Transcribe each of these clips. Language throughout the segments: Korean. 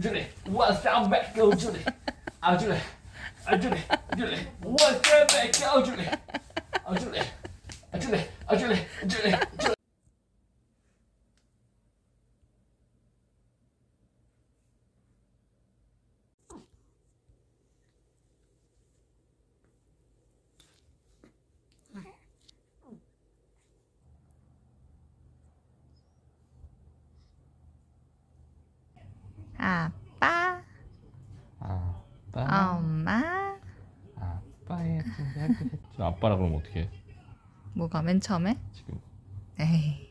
줄래 원스텝 백 go 줄래 아 줄래 아 줄래 줄래 원스텝 백 go 줄래 아 아빠, 아빠 엄마. 아빠의 저 아빠라 그러면 어떡해 뭐가 맨 처음에? 지금 에이.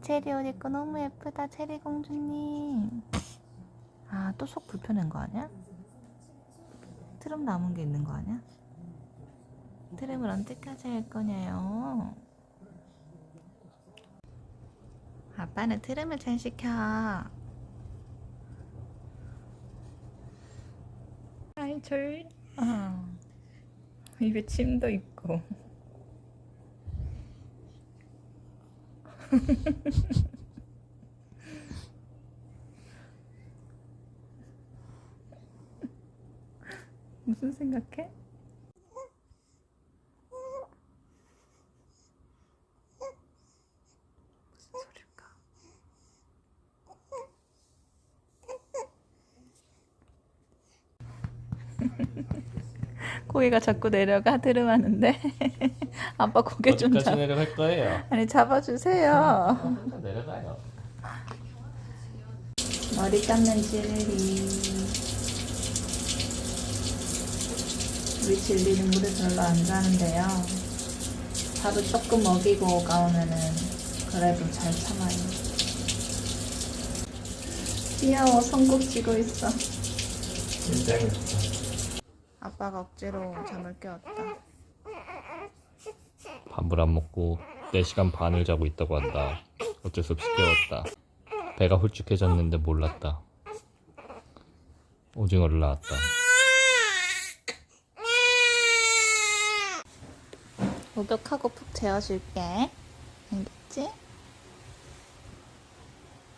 체리 옷 입고 너무 예쁘다, 체리 공주님. 아, 또 속 불편한 거 아니야? 트름 남은 게 있는 거 아니야? 트름을 언제까지 할 거냐요? 아빠는 트름을 잘 시켜. 아이 졸. 아. 입에 침도 있고. 무슨 생각해? 무슨 소릴까? 고개가 자꾸 내려가 들음하는데 아빠 고개 좀 어디까지 잡. 내려갈 거예요? 아니 잡아주세요. 혼자 내려가요 머리 감는 진리. 우리 진리는 물을 별로 안 좋아하는데요. 밥을 조금 먹이고 가오면은 그래도 잘 참아요. 귀여워, 손꼭 쥐고 있어. 굉장히 아빠가 억지로 잠을 깨웠다. 밥을 안 먹고 4시간 반을 자고 있다고 한다 어쩔 수 없이 깨웠다 배가 홀쭉해졌는데 몰랐다 오징어를 낳았다 목욕하고 푹 재워줄게. 알겠지?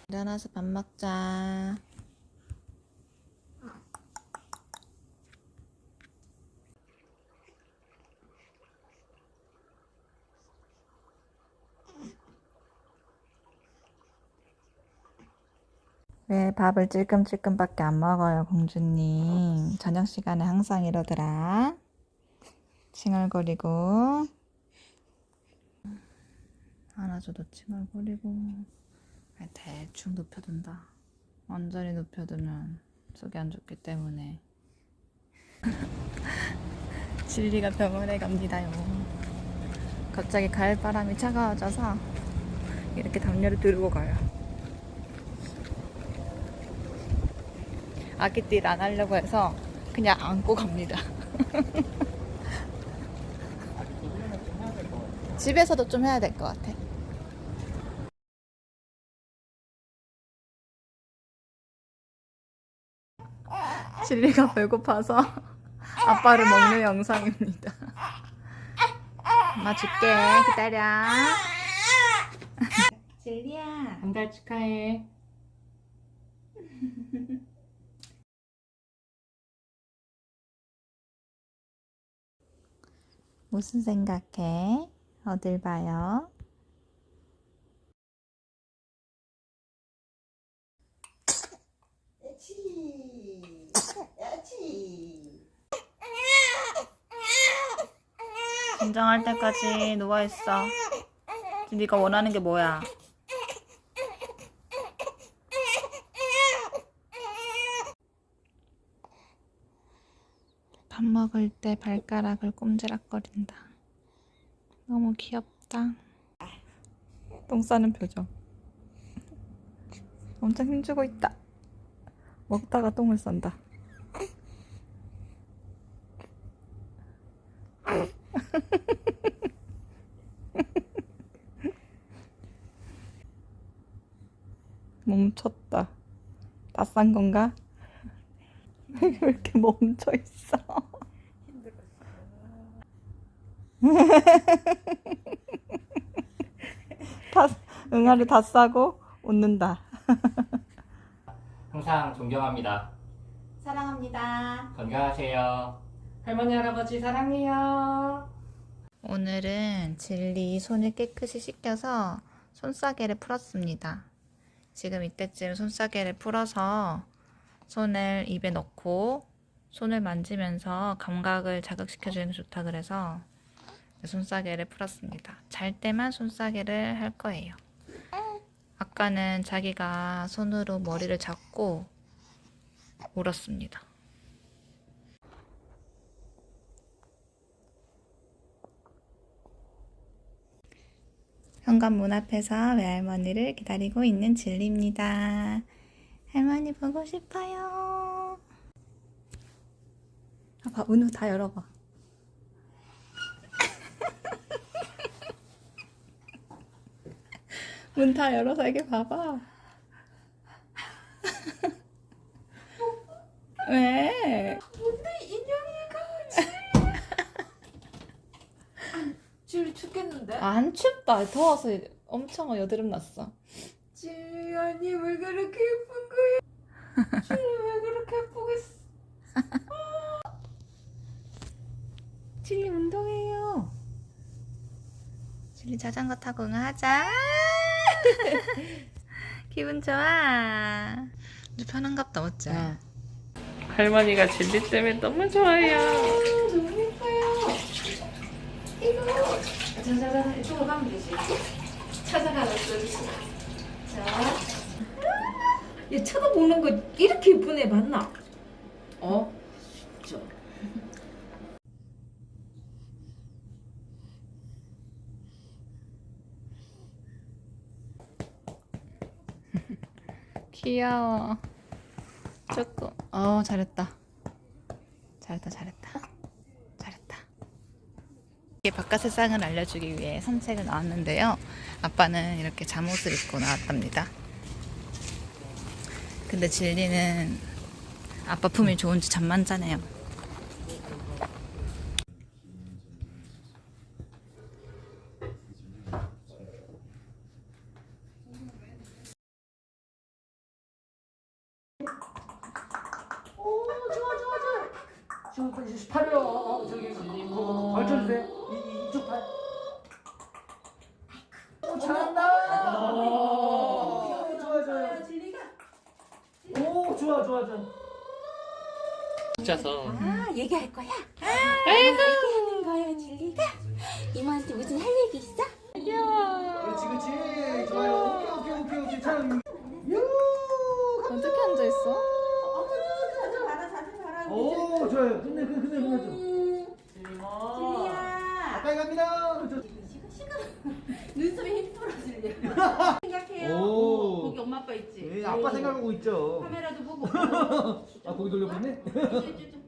일어나서 밥 먹자. 왜 밥을 찔끔찔끔밖에 안 먹어요, 공주님? 저녁 시간에 항상 이러더라. 칭얼거리고 안아줘도 칭얼거리고. 아니, 대충 눕혀둔다. 완전히 눕혀두면 속이 안 좋기 때문에. 진리가 병원에 갑니다요. 갑자기 가을바람이 차가워져서 이렇게 담요를 두르고 가요. 아기띠를 안 하려고 해서 그냥 안고 갑니다. 집에서도 좀 해야 될 것 같아. 진리가 배고파서 아빠를 먹는 영상입니다. 엄마 줄게. 기다려. 진리야. 한달 축하해 무슨 생각해? 어딜 봐요? 진정할 때까지 누워있어. 네가 원하는 게 뭐야? 밥 먹을 때 발가락을 꼼지락거린다. 너무 귀엽다. 똥 싸는 표정. 엄청 힘주고 있다. 먹다가 똥을 싼다. 멈췄다. 다싼 건가? 왜 이렇게 멈춰 있어? 다 응아리 다 싸고 웃는다. 항상 존경합니다. 사랑합니다. 건강하세요. 할머니 할아버지 사랑해요. 오늘은 진리 손을 깨끗이 씻겨서 손싸개를 풀었습니다. 지금 이때쯤 손싸개를 풀어서 손을 입에 넣고 손을 만지면서 감각을 자극시켜주는 게 좋다 그래서 손싸개를 풀었습니다. 잘 때만 손싸개를 할 거예요. 아까는 자기가 손으로 머리를 잡고 울었습니다. 현관 문 앞에서 외할머니를 기다리고 있는 진리입니다. 할머니 보고 싶어요. 아빠 은우 다 열어봐. 문 다 열어서 이게 봐봐. 왜? 줄 죽겠는데? 안 춥다. 더워서 엄청 여드름 났어. 지연이 왜 그렇게 예쁜 거야? 줄이 왜 그렇게 예쁘겠어? 진리 운동해요. 진리 자전거 타고 응하자. 기분 좋아. 너 편한갑다 어째? 할머니가 진리 때문에 너무 좋아요. 너무 예뻐요. 이거 자자자 이쪽으로 가면 되지. 찾아가겠어. 자, 얘 쳐다보는 거 이렇게 예쁜 애 맞나? 어? 진짜. 귀여워. 조금. 어. 잘했다 잘했다. 잘했다. 이게 바깥 세상을 알려주기 위해 산책을 나왔는데요. 아빠는 이렇게 잠옷을 입고 나왔답니다. 근데 진리는 아빠 품이 좋은지 잠만 자네요. 오 좋아 좋아 좋아. 지금 빨리 팔요. 저기 뭐 걸쳐주세요. 이, 이 이쪽 팔. 오 잘한다. 오, 좋아 좋아. 오 좋아 좋아 좋아. 진짜서. 아 얘기할 거야? 얘기하는 거야 진리가? 이모한테 무슨 할 얘기 있어? 그렇지 그렇지. 좋아요. 오케이 오케이 오케이 오케이. 참. 유. 어떻게 앉아 있어? 자주 봐라 자주 봐라. 오 좋아요. 근데 근데 근데 근데 좀. 진리야. 가까이 갑니다. 그렇죠. 눈썹이 힘 풀어질려. 생각해요. 오. 거기 엄마 아빠 있지. 예, 아빠 생각하고 있죠. 카메라도 보고. 아 거기 돌려보네. 어.